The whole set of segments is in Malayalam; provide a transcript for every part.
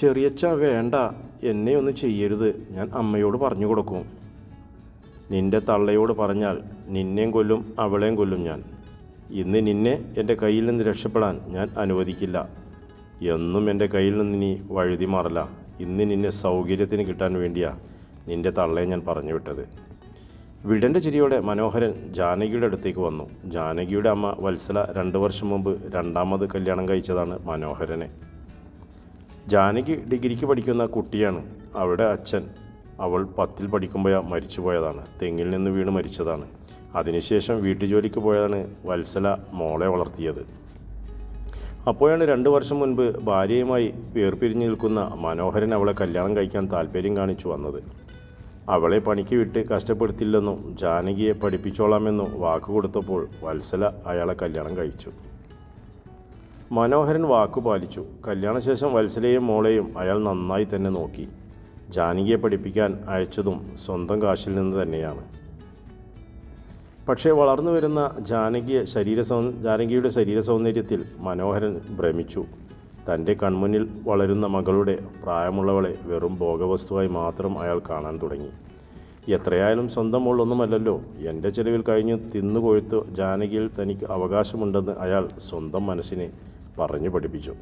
ചെറിയച്ച വേണ്ട എന്നെ ഒന്നും ചെയ്യരുത്. ഞാൻ അമ്മയോട് പറഞ്ഞു കൊടുക്കും. നിന്റെ തള്ളയോട് പറഞ്ഞാൽ നിന്നെയും കൊല്ലും അവളെയും കൊല്ലും ഞാൻ. ഇന്ന് നിന്നെ എന്റെ കയ്യിൽ നിന്ന് രക്ഷപ്പെടാൻ ഞാൻ അനുവദിക്കില്ല. എന്നും എന്റെ കയ്യിൽ നിന്ന് നീ വഴുതി മാറില്ല ഇന്ന് നിന്നെ സൗകര്യത്തിന് കിട്ടാൻ വേണ്ടിയാ നിന്റെ തള്ളയെ ഞാൻ പറഞ്ഞു വിട്ടത്. വിടന്റെ ചിരിയോടെ മനോഹരൻ ജാനകിയുടെ അടുത്തേക്ക് വന്നു. ജാനകിയുടെ അമ്മ വത്സല രണ്ട് വർഷം മുമ്പ് രണ്ടാമത് കല്യാണം കഴിച്ചതാണ് മനോഹരനെ. ജാനകി ഡിഗ്രിക്ക് പഠിക്കുന്ന കുട്ടിയാണ്. അവളുടെ അച്ഛൻ. അവൾ പത്തിൽ പഠിക്കുമ്പോൾ മരിച്ചുപോയതാണ് തെങ്ങിൽ നിന്ന് വീണ് മരിച്ചതാണ്. അതിനുശേഷം വീട്ടുജോലിക്ക് പോയതാണ് വത്സല മോളെ വളർത്തിയത്. അപ്പോഴാണ് രണ്ട് വർഷം മുൻപ് ഭാര്യയുമായി വേർപിരിഞ്ഞു നിൽക്കുന്ന മനോഹരൻ അവളെ കല്യാണം കഴിക്കാൻ താല്പര്യം കാണിച്ചു വന്നത്. അവളെ പണിക്ക് വിട്ട് കഷ്ടപ്പെടുത്തില്ലെന്നും ജാനകിയെ പഠിപ്പിച്ചോളാമെന്നും വാക്കുകൊടുത്തപ്പോൾ വത്സല അയാളെ കല്യാണം കഴിച്ചു. മനോഹരൻ വാക്കു പാലിച്ചു. കല്യാണശേഷം വത്സലയും മോളെയും അയാൾ നന്നായി തന്നെ നോക്കി. ജാനകിയെ പഠിപ്പിക്കാൻ അയച്ചതും സ്വന്തം കാശിൽ നിന്ന് തന്നെയാണ്. പക്ഷേ വളർന്നു വരുന്ന ജാനകിയെ ശരീര സൗ ജാനകിയുടെ ശരീര സൗന്ദര്യത്തിൽ മനോഹരൻ ഭ്രമിച്ചു. തന്റെ കൺമുന്നിൽ വളരുന്ന മകളുടെ പ്രായമുള്ളവളെ വെറും ഭോഗവസ്തുവായി മാത്രം അയാൾ കാണാൻ തുടങ്ങി. എത്രയായാലും സ്വന്തം മോളൊന്നുമല്ലല്ലോ. എന്റെ ചെലവിൽ കഴിഞ്ഞ് തിന്നു കൊഴുത്തു ജാനകിയിൽ തനിക്ക് അവകാശമുണ്ടെന്ന് അയാൾ സ്വന്തം മനസ്സിനെ പറഞ്ഞു പഠിപ്പിച്ചു.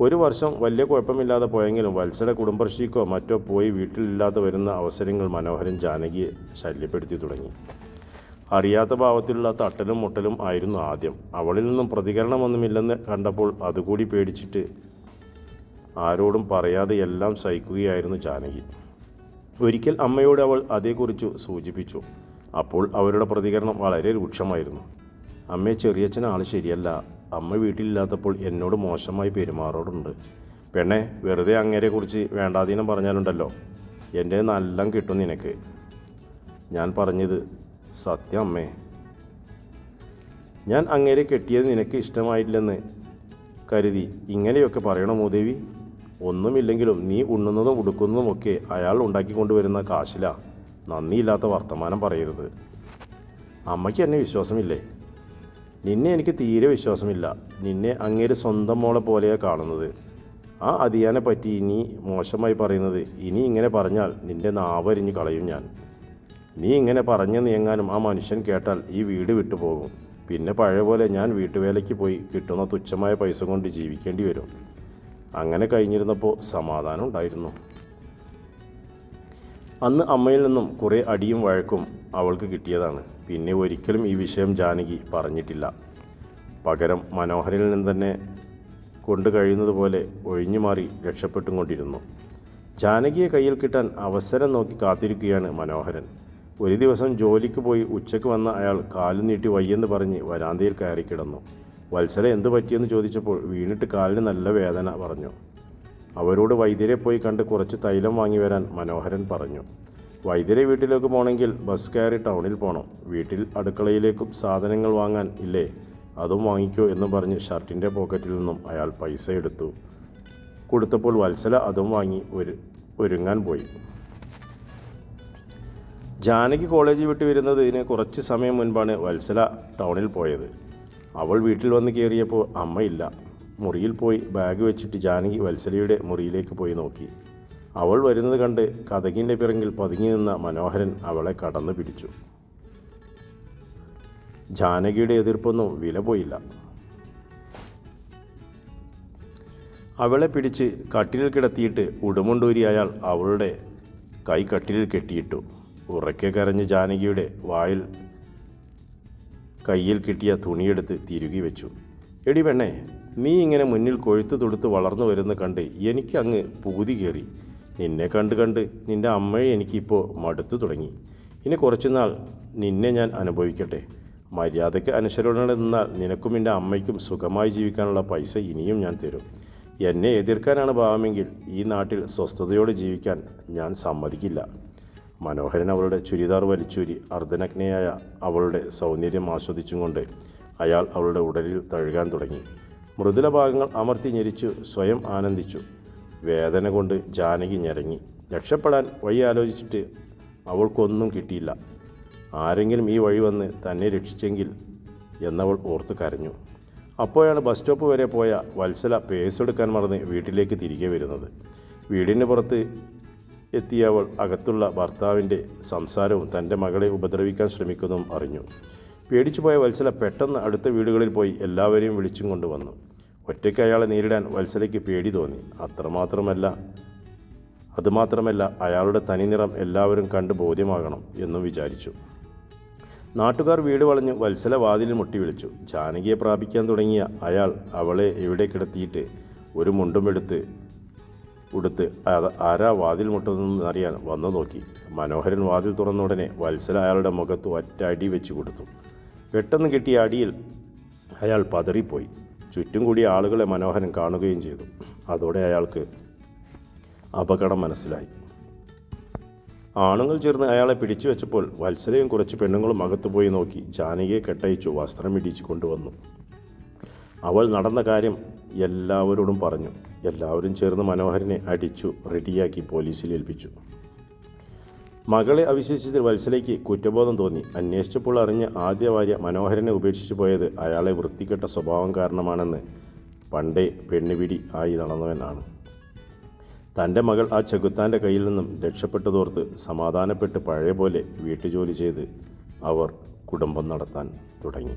ഒരു വർഷം വലിയ കുഴപ്പമില്ലാതെ പോയെങ്കിലും വത്സര കുടുംബശ്രീക്കോ മറ്റോ പോയി വീട്ടിലില്ലാതെ വരുന്ന അവസരങ്ങൾ മനോഹരൻ ജാനകിയെ ശല്യപ്പെടുത്തി തുടങ്ങി. അറിയാത്ത ഭാവത്തിലുള്ള തട്ടലും മുട്ടലും ആയിരുന്നു ആദ്യം. അവളിൽ നിന്നും പ്രതികരണമൊന്നുമില്ലെന്ന് കണ്ടപ്പോൾ അതുകൂടി പേടിച്ചിട്ട് ആരോടും പറയാതെ എല്ലാം സഹിക്കുകയായിരുന്നു ജാനകി. ഒരിക്കൽ അമ്മയോട് അവൾ അതേക്കുറിച്ച് സൂചിപ്പിച്ചു. അപ്പോൾ അവരുടെ പ്രതികരണം വളരെ രൂക്ഷമായിരുന്നു. അമ്മേ ചെറിയച്ഛൻ ആൾ ശരിയല്ല. അമ്മ വീട്ടിലില്ലാത്തപ്പോൾ എന്നോട് മോശമായി പെരുമാറാറുണ്ട് പെണ്ണെ വെറുതെ അങ്ങേരെക്കുറിച്ച് വേണ്ടാതീനം പറഞ്ഞാലുണ്ടല്ലോ. എന്റെ നല്ലം കിട്ടും നിനക്ക്. ഞാൻ പറഞ്ഞത് സത്യം അമ്മേ. ഞാൻ അങ്ങേരെ കെട്ടിയത് നിനക്ക് ഇഷ്ടമായില്ലെന്ന് കരുതി ഇങ്ങനെയൊക്കെ പറയണോ മൂദേവി ഒന്നുമില്ലെങ്കിലും നീ ഉണ്ണുന്നതും ഉടുക്കുന്നതുമൊക്കെ അയാൾ ഉണ്ടാക്കിക്കൊണ്ടുവരുന്ന കാശില. നന്ദിയില്ലാത്ത വർത്തമാനം പറയരുത്. അമ്മയ്ക്ക് എന്നെ വിശ്വാസമില്ലേ? നിന്നെ എനിക്ക് തീരെ വിശ്വാസമില്ല. നിന്നെ അങ്ങേര് സ്വന്തം മോളെ പോലെയാണ് കാണുന്നത്. ആ അതിയാനെ പറ്റി ഇനി മോശമായി പറയുന്നത് ഇനി ഇങ്ങനെ പറഞ്ഞാൽ നിന്റെ നാവരിഞ്ഞ് കളയും ഞാൻ. നീ ഇങ്ങനെ പറഞ്ഞു നീങ്ങാനും ആ മനുഷ്യൻ കേട്ടാൽ ഈ വീട് വിട്ടുപോകും പിന്നെ പഴയ പോലെ ഞാൻ വീട്ടുവേലയ്ക്ക് പോയി കിട്ടുന്ന തുച്ഛമായ പൈസ കൊണ്ട് ജീവിക്കേണ്ടി വരും. അങ്ങനെ കഴിഞ്ഞിരുന്നപ്പോൾ സമാധാനം ഉണ്ടായിരുന്നു. അന്ന് അമ്മയിൽ നിന്നും കുറേ അടിയും വഴക്കും അവൾക്ക് കിട്ടിയതാണ്. പിന്നെ ഒരിക്കലും ഈ വിഷയം ജാനകി പറഞ്ഞിട്ടില്ല. പകരം മനോഹരിൽ നിന്ന് തന്നെ കൊണ്ടു കഴിയുന്നതുപോലെ പോലെ ഒഴിഞ്ഞു മാറി രക്ഷപ്പെട്ടും കൊണ്ടിരുന്നു. ജാനകിയെ കയ്യിൽ കിട്ടാൻ അവസരം നോക്കി കാത്തിരിക്കുകയാണ് മനോഹരൻ. ഒരു ദിവസം ജോലിക്ക് പോയി ഉച്ചയ്ക്ക് വന്ന അയാൾ കാലു നീട്ടി വയ്യെന്ന് പറഞ്ഞ് വരാന്തയിൽ കയറി കിടന്നു വത്സര എന്തു പറ്റിയെന്ന് ചോദിച്ചപ്പോൾ വീണിട്ട് കാലിന് നല്ല വേദന പറഞ്ഞു. അവരോട് വൈദ്യരെ പോയി കണ്ട് കുറച്ച് തൈലം വാങ്ങി വരാൻ മനോഹരൻ പറഞ്ഞു. വൈദ്യരെ വീട്ടിലേക്ക് പോകണമെങ്കിൽ ബസ് കയറി ടൗണിൽ പോകണം വീട്ടിൽ അടുക്കളയിലേക്കും സാധനങ്ങൾ വാങ്ങാൻ ഇല്ലേ? അതും വാങ്ങിക്കോ എന്ന് പറഞ്ഞ് ഷർട്ടിന്റെ പോക്കറ്റിൽ നിന്നും അയാൾ പൈസ എടുത്തു. കൊടുത്തപ്പോൾ വത്സല അതും വാങ്ങി ഒരു ഒരുങ്ങാൻ പോയി. ജാനകി കോളേജ് വിട്ട് വരുന്നതിന് കുറച്ച് സമയം മുൻപാണ് വത്സല ടൗണിൽ പോയത്. അവൾ വീട്ടിൽ വന്ന് കയറിയപ്പോൾ അമ്മയില്ല. മുറിയിൽ പോയി ബാഗ് വെച്ചിട്ട് ജാനകി വത്സലയുടെ മുറിയിലേക്ക് പോയി നോക്കി. അവൾ വരുന്നത് കണ്ട് കഥകിന്റെ പിറകിൽ പതുങ്ങി നിന്ന മനോഹരൻ അവളെ കടന്നു പിടിച്ചു. ജാനകിയുടെ എതിർപ്പൊന്നും വില പോയില്ല. അവളെ പിടിച്ച് കട്ടിലിൽ കിടത്തിയിട്ട് ഉടുമുണ്ടൂരി അയാൾ അവളുടെ കൈ കട്ടിലിൽ കെട്ടിയിട്ടു. ഉറക്കെ കരഞ്ഞ് ജാനകിയുടെ വായിൽ കയ്യിൽ കിട്ടിയ തുണിയെടുത്ത് തിരുകി വെച്ചു. എടി പെണ്ണേ നീ ഇങ്ങനെ മുന്നിൽ കൊഴുത്തു തൊടുത്ത് വളർന്നു വരുന്ന കണ്ട് എനിക്ക് അങ്ങ് പൂതി കയറി. നിന്നെ കണ്ട് കണ്ട് നിന്റെ അമ്മയെ എനിക്കിപ്പോൾ മടുത്തു തുടങ്ങി. ഇനി കുറച്ചുനാൾ നിന്നെ ഞാൻ അനുഭവിക്കട്ടെ. മര്യാദയ്ക്ക് അനുസരണ നിന്നാൽ നിനക്കും എന്റെ അമ്മയ്ക്കും സുഖമായി ജീവിക്കാനുള്ള പൈസ ഇനിയും ഞാൻ തരും. എന്നെ എതിർക്കാനാണ് ഭാവമെങ്കിൽ ഈ നാട്ടിൽ സ്വസ്ഥതയോടെ ജീവിക്കാൻ ഞാൻ സമ്മതിക്കില്ല. മനോഹരൻ അവളുടെ ചുരിദാർ വലിച്ചൂരി അർദ്ധനഗ്നയായ അവളുടെ സൗന്ദര്യം ആസ്വദിച്ചും കൊണ്ട് അയാൾ അവളുടെ ഉടലിൽ തഴുകാൻ തുടങ്ങി. മൃദുല ഭാഗങ്ങൾ അമർത്തി ഞെരിച്ചു സ്വയം ആനന്ദിച്ചു. വേദന കൊണ്ട് ജാനകി ഞരങ്ങി. രക്ഷപ്പെടാൻ വഴി ആലോചിച്ചിട്ട് അവൾക്കൊന്നും കിട്ടിയില്ല. ആരെങ്കിലും ഈ വഴി വന്ന് തന്നെ രക്ഷിച്ചെങ്കിൽ എന്നവൾ ഓർത്ത് കരഞ്ഞു. അപ്പോഴാണ് ബസ് സ്റ്റോപ്പ് വരെ പോയ വത്സല പേസ് എടുക്കാൻ മറന്ന് വീട്ടിലേക്ക് തിരികെ വരുന്നത്. വീടിന് പുറത്ത് എത്തിയ അവൾ അകത്തുള്ള ഭർത്താവിന്റെ സംസാരവും തന്റെ മകളെ ഉപദ്രവിക്കാൻ ശ്രമിക്കുന്നതും അറിഞ്ഞു. പേടിച്ചു പോയ വത്സല പെട്ടെന്ന് അടുത്ത വീടുകളിൽ പോയി എല്ലാവരെയും വിളിച്ചും കൊണ്ടുവന്നു. ഒറ്റയ്ക്ക് അയാളെ നേരിടാൻ വത്സലയ്ക്ക് പേടി തോന്നി. അത്രമാത്രമല്ല അതുമാത്രമല്ല അയാളുടെ തനിനിറം എല്ലാവരും കണ്ട് ബോധ്യമാകണം എന്നും വിചാരിച്ചു. നാട്ടുകാർ വീട് വളഞ്ഞ് വത്സല വാതിലിൽ മുട്ടി വിളിച്ചു. ജാനകിയെ പ്രാപിക്കാൻ തുടങ്ങിയ അയാൾ അവളെ എവിടെ കിടത്തിയിട്ട് ഒരു മുണ്ടും എടുത്ത് ഉടുത്ത് ആരാ വാതിൽ മുട്ടുന്നതെന്ന് അറിയാൻ വന്നു നോക്കി. മനോഹരൻ വാതിൽ തുറന്ന ഉടനെ വത്സല അയാളുടെ മുഖത്ത് ഒറ്റ അടി വെച്ച് കൊടുത്തു. പെട്ടെന്ന് കിട്ടിയ അടിയിൽ അയാൾ പതറിപ്പോയി. ചുറ്റും കൂടി ആളുകളെ മനോഹരൻ കാണുകയും ചെയ്തു. അതോടെ അയാൾക്ക് അപകടം മനസ്സിലായി. ആണുങ്ങൾ ചേർന്ന് അയാളെ പിടിച്ചു വെച്ചപ്പോൾ വത്സലയും കുറച്ച് പെണ്ണുങ്ങളും അകത്തുപോയി നോക്കി ജാനകിയെ കെട്ടയിച്ചു വസ്ത്രം ഇടിച്ചു കൊണ്ടുവന്നു. അവൾ നടന്ന കാര്യം എല്ലാവരോടും പറഞ്ഞു. എല്ലാവരും ചേർന്ന് മനോഹരനെ അടിച്ചു റെഡിയാക്കി പോലീസിൽ ഏൽപ്പിച്ചു. മകളെ അവിശ്വസിച്ചതിൽ വത്സലയ്ക്ക് കുറ്റബോധം തോന്നി. അന്വേഷിച്ചപ്പോൾ അറിഞ്ഞ ആദ്യ ഭാര്യ മനോഹരനെ ഉപേക്ഷിച്ചു പോയത് അയാളെ വൃത്തികെട്ട സ്വഭാവം കാരണമാണെന്ന് പണ്ടേ പെണ്ണുപിടി ആയി നടന്നവനാണ്. തന്റെ മകൾ ആ ചെകുത്താന്റെ കയ്യിൽ നിന്നും രക്ഷപ്പെട്ടതോർത്ത് സമാധാനപ്പെട്ട് പഴയ പോലെ വീട്ടുജോലി ചെയ്ത് അവർ കുടുംബം നടത്താൻ തുടങ്ങി.